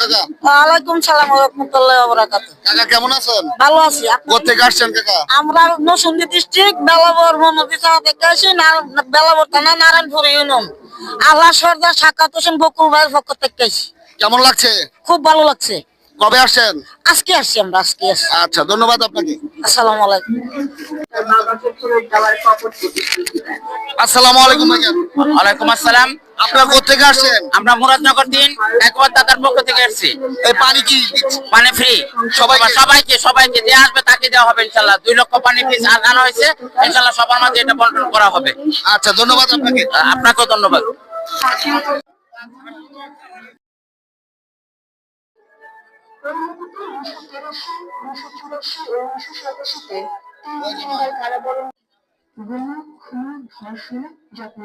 কাকা। ওয়ালাইকুম সালাম রহমতুল্লাহ বরাকাত কাকা কেমন আছেন? ভালো আছি কোথেকে আসছেন কাকা? আমরা নসুন্দি ডিস্ট্রিক্ট বেলাবর নদী চাওয়া থেকে আসি বেলাবর থানা নারায়ণপুর ইউনিয়ন। আল্লাহ সর্দার সাক্ষাৎ হোসেন বকুল ভাইয়ের পক্ষ থেকে আসি। কেমন লাগছে? খুব ভালো লাগছে। কবে আসছেন? আজকে আসছি আমরা আজকে আসছি। আচ্ছা ধন্যবাদ আপনাকে। আসসালামু আলাইকুম। আসসালামু আলাইকুম ওয়ালাইকুম আসসালাম। আপনারা কোথেকে আসছেন আমরা মুরাদনগর দিন একবার দাদার পক্ষ থেকে এসেছি এই পানি কি? পানি ফ্রি সবাইকে? সবাইকে সবাইকে যে আসবে তাকে দেওয়া হবে ইনশাল্লাহ দুই লক্ষ পানি ফ্রি আনানো হয়েছে ইনশাল্লাহ সবার মাঝে এটা বন্টন করা হবে আচ্ছা ধন্যবাদ আপনাকে আপনাকেও ধন্যবাদ উনিশশো চুরাশি ও উনিশশো সাতাশিতে তিন দিনের কারাবরণ গুম খুন ধর্ষণ যত্ন